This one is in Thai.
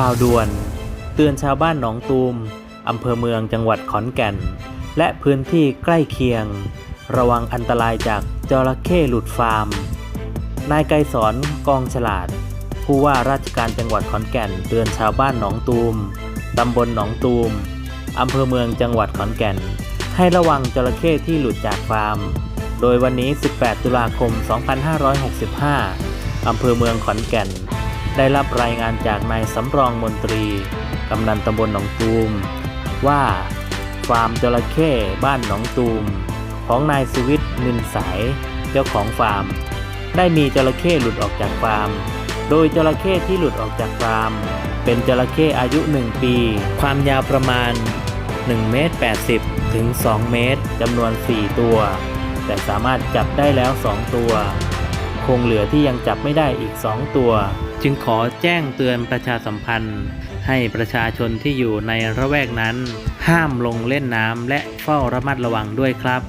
ข่าวด่วน เตือนชาวบ้านหนองตูมอำเภอเมืองจังหวัดขอนแก่น และพื้นที่ใกล้เคียง ระวังอันตรายจากจระเข้หลุดฟาร์ม นายไกรสอนกองฉลาด ผู้ว่าราชการจังหวัดขอนแก่น เตือนชาวบ้านหนองตูมตำบลหนองตูมอำเภอเมืองจังหวัดขอนแก่น ให้ระวังจระเข้ที่หลุดจากฟาร์ม โดยวันนี้ 18 ตุลาคม 2565อำเภอเมืองขอนแก่น ได้รับรายงานจากนายสำรองมนตรีกำนันตำบลหนองตูม ว่าฟาร์มจระเข้บ้านหนองตูม ของนายสุวิทย์นินสายเจ้าของฟาร์ม ได้มีจระเข้หลุดออกจากฟาร์ม โดยจระเข้ที่หลุดออกจากฟาร์ม เป็นจระเข้อายุ 1 ปี ความยาวประมาณ1เมตร80 ถึง 2 เมตรจำนวน 4 ตัว แต่สามารถจับได้แล้ว 2 ตัว คงเหลือที่ยังจับไม่ได้อีก 2 ตัว จึงขอแจ้งเตือนประชาสัมพันธ์ ให้ประชาชนที่อยู่ในระแวกนั้น ห้ามลงเล่นน้ำและเฝ้าระมัดระวังด้วยครับ